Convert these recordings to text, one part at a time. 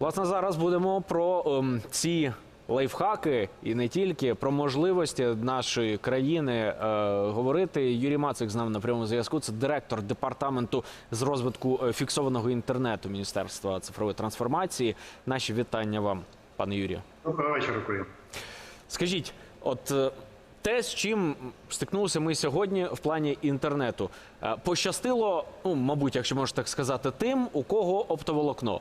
Власне, зараз будемо про ем, ці лайфхаки і не тільки про можливості нашої країни е, говорити. Юрій Мацик з нами на прямому зв'язку. Це директор департаменту з розвитку е, фіксованого інтернету Міністерства цифрової трансформації. Наші вітання вам, пане Юрію. Доброго вечора, Курі. Скажіть, от е, те, з чим стикнулися ми сьогодні в плані інтернету, е, пощастило, ну мабуть, якщо можна так сказати, тим, у кого оптоволокно.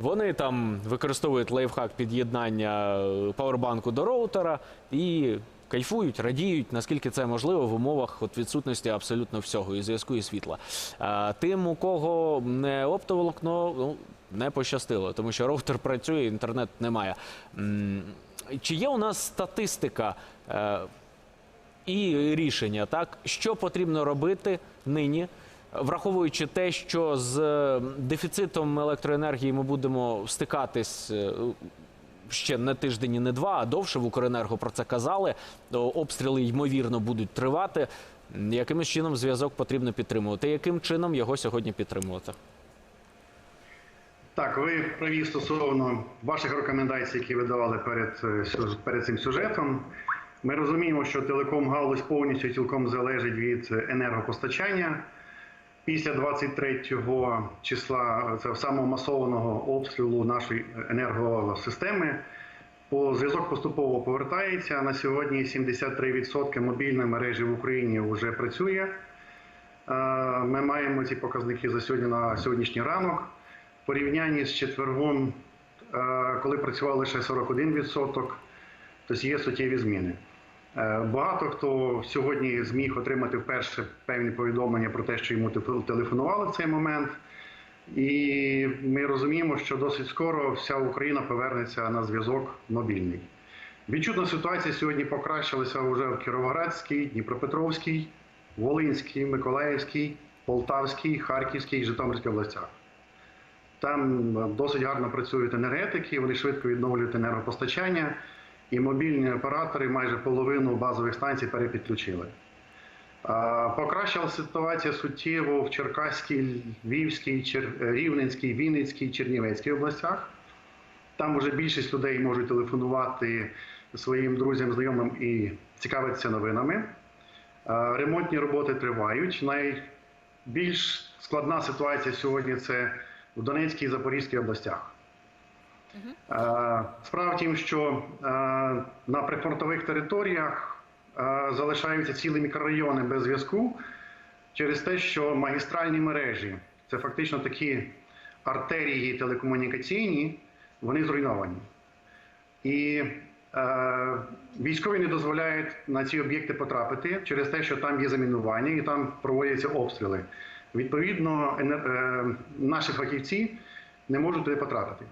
Вони там використовують лайфхак під'єднання е, павербанку до роутера і кайфують, радіють, наскільки це можливо в умовах от відсутності абсолютно всього і зв'язку, і світла. А тим, у кого не оптоволокно, ну не пощастило, тому що роутер працює, інтернет немає. Чи є у нас статистика е, і рішення, так що потрібно робити нині, враховуючи те, що з е, дефіцитом електроенергії ми будемо стикатись. е, Ще не тиждень, і не два, а довше в Укренерго про це казали. Обстріли ймовірно будуть тривати. М, Якимось чином зв'язок потрібно підтримувати. Яким чином його сьогодні підтримувати? Так, ви праві стосовно ваших рекомендацій, які ви давали перед, е, перед цим сюжетом. Ми розуміємо, що телеком-галузь повністю цілком залежить від енергопостачання. Після 23 числа це самого масованого обстрілу нашої енергосистеми. По зв'язок поступово повертається. На сьогодні 73% мобільної мережі в Україні вже працює. Е, Ми маємо ці показники за сьогодні на сьогоднішній ранок. В порівнянні з четвергом, е, коли працював лише 41%, тобто є суттєві зміни. Е, Багато хто сьогодні зміг отримати вперше певні повідомлення про те, що йому телефонували в цей момент. І ми розуміємо, що досить скоро вся Україна повернеться на зв'язок мобільний. Відчутна ситуація сьогодні покращилася вже в Кіровоградській, Дніпропетровській, Волинській, Миколаївській, Полтавській, Харківській і Житомирській областях. Там досить гарно працюють енергетики, вони швидко відновлюють енергопостачання, і мобільні оператори майже половину базових станцій перепідключили. Покращила ситуація суттєво в Черкаській, Львівській, Чер- Рівненській, Вінницькій, Чернівецькій областях. Там вже більшість людей можуть телефонувати своїм друзям, знайомим і цікавитися новинами. Е, Ремонтні роботи тривають. Найбільш складна ситуація сьогодні це в Донецькій і Запорізькій областях. Е, Справа в тім, що е, на прифронтових територіях е, залишаються цілі мікрорайони без зв'язку через те, що магістральні мережі це фактично такі артерії телекомунікаційні, вони зруйновані. І військові не дозволяють на ці об'єкти потрапити через те, що там є замінування і там проводяться обстріли. Відповідно, наші фахівці не можуть туди потрапити.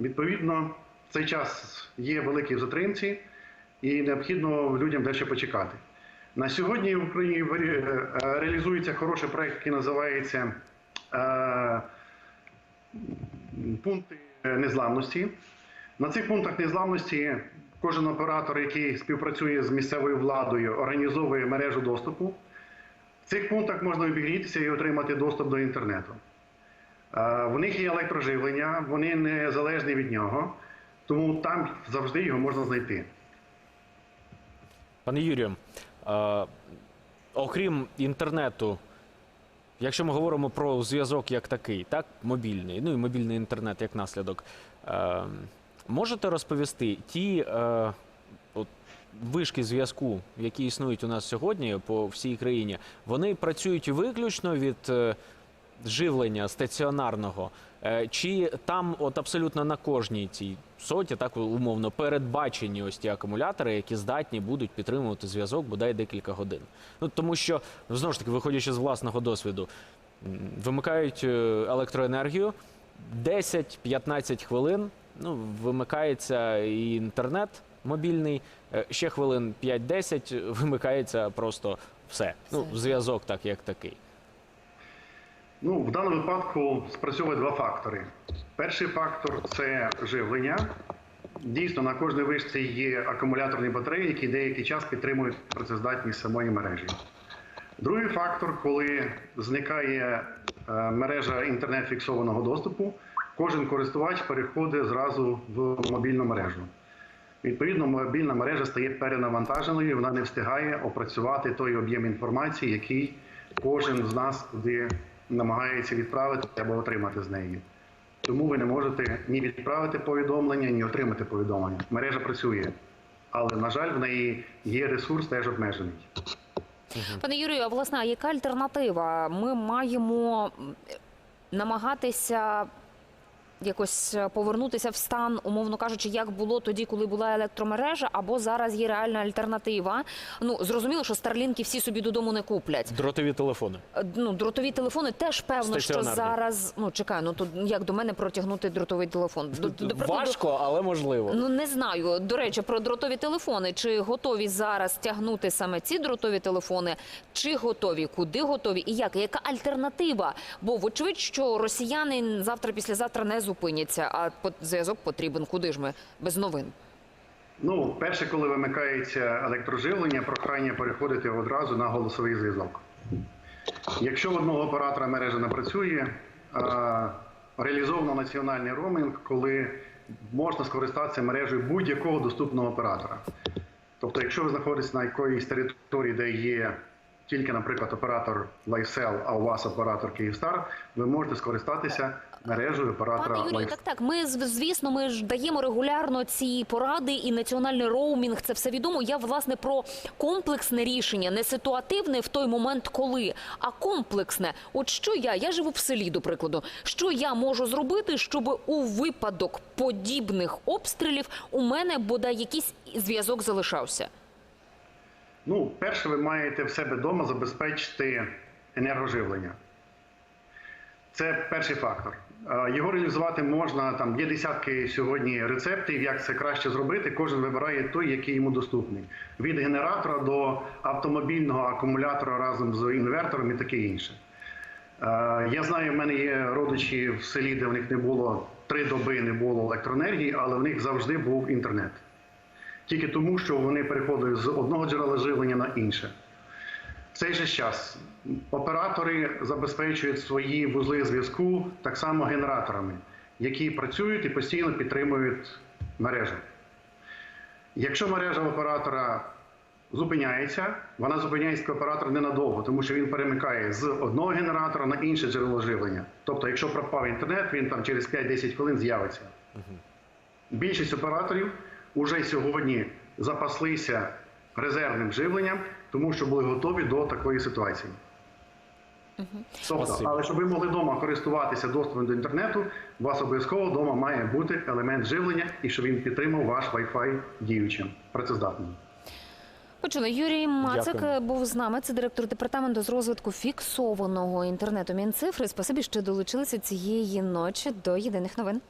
Відповідно, в цей час є великі затримці, і необхідно людям дещо почекати. На сьогодні в Україні е, реалізується хороший проект, який називається е, пункти незламності. На цих пунктах незламності кожен оператор, який співпрацює з місцевою владою, організовує мережу доступу. В цих пунктах можна обігрітися і отримати доступ до інтернету. Е, В них є електроживлення, вони не залежні від нього, тому там завжди його можна знайти. Пане Юрію, е, окрім інтернету, якщо ми говоримо про зв'язок як такий, так, мобільний, ну і мобільний інтернет як наслідок, е, можете розповісти ті от, вишки зв'язку, які існують у нас сьогодні по всій країні, вони працюють виключно від живлення стаціонарного, Е, чи там от абсолютно на кожній цій соті, так умовно, передбачені ось ті акумулятори, які здатні будуть підтримувати зв'язок бодай декілька годин. Ну тому що знову ж таки, виходячи з власного досвіду, вимикають е, електроенергію 10-15 хвилин. Ну, вимикається і інтернет мобільний, е, ще хвилин 5-10 вимикається просто все. Ну, зв'язок так як такий. Ну, в даному випадку спрацьовує два фактори. Перший фактор це живлення. Дійсно, на кожній вишці є акумуляторні батареї, які деякий час підтримують працездатність самої мережі. Другий фактор, коли зникає е, мережа інтернет фіксованого доступу, кожен користувач переходить зразу в мобільну мережу. Відповідно, мобільна мережа стає перенавантаженою, вона не встигає опрацювати той об'єм інформації, який кожен з нас туди намагається відправити або отримати з неї. Тому ви не можете ні відправити повідомлення, ні отримати повідомлення. Мережа працює, але на жаль, в неї є ресурс теж обмежений. Пане Юрію, а власне, яка альтернатива? Ми маємо намагатися якось е, повернутися в стан, умовно кажучи, як було тоді, коли була електромережа, або зараз є реальна альтернатива. Ну зрозуміло, що старлінки всі собі додому не куплять. Дротові телефони. Е, Ну, дротові телефони теж певно, що зараз. Ну чекаю, ну тут як до мене протягнути дротовий телефон? До, до прикладу, Важко, але можливо. Ну не знаю. До речі, про дротові телефони. Чи готові зараз тягнути саме ці дротові телефони? Чи готові? Куди готові? І як? Яка альтернатива? Бо вочевидь, що росіяни завтра, післязавтра не зупиняться, а по- зв'язок потрібен. Куди ж ми без новин? Ну, перше, коли вимикається електроживлення, прохання переходити одразу на голосовий зв'язок. Якщо в одного оператора мережа не працює, реалізовано національний роумінг, коли можна скористатися мережею будь-якого доступного оператора. Тобто, якщо ви знаходитесь на якоїсь території, де є тільки, наприклад, оператор LifeCell, а у вас оператор Kyivstar, ви можете скористатися мережею оператора Пане Юрію, так так. Ми звісно, ми ж даємо регулярно ці поради і національний роумінг. Це все відомо. Я власне про комплексне рішення, не ситуативне в той момент, коли, а комплексне. От що я? Я живу в селі, до прикладу. Що я можу зробити, щоб у випадок подібних обстрілів у мене бодай якийсь зв'язок залишався? Ну, перше, ви маєте в себе вдома забезпечити енергоживлення. Це перший фактор. Його реалізувати можна, там є десятки сьогодні рецептів, як це краще зробити. Кожен вибирає той, який йому доступний. Від генератора до автомобільного акумулятора разом з інвертором і таке інше. Я знаю, в мене є родичі в селі, де в них не було три доби, не було електроенергії, але в них завжди був інтернет тільки тому, що вони переходили з одного джерела живлення на інше. В цей же час оператори забезпечують свої вузли зв'язку так само генераторами, які працюють і постійно підтримують мережу. Якщо мережа оператора зупиняється, вона зупиняється оператор ненадовго, тому що він перемикає з одного генератора на інше джерело живлення. Тобто, якщо пропав інтернет, він там через 5-10 хвилин з'явиться. Більшість операторів вже сьогодні запаслися резервним живленням, тому що були готові до такої ситуації. Тобто, але щоб ви могли вдома користуватися доступом до інтернету, у вас обов'язково вдома має бути елемент живлення і щоб він підтримав ваш Wi-Fi діючим, працездатним. Почули. Юрій Мацик Дякую. був з нами. Це директор департаменту з розвитку фіксованого інтернету Мінцифри. Спасибі, що долучилися цієї ночі до єдиних новин.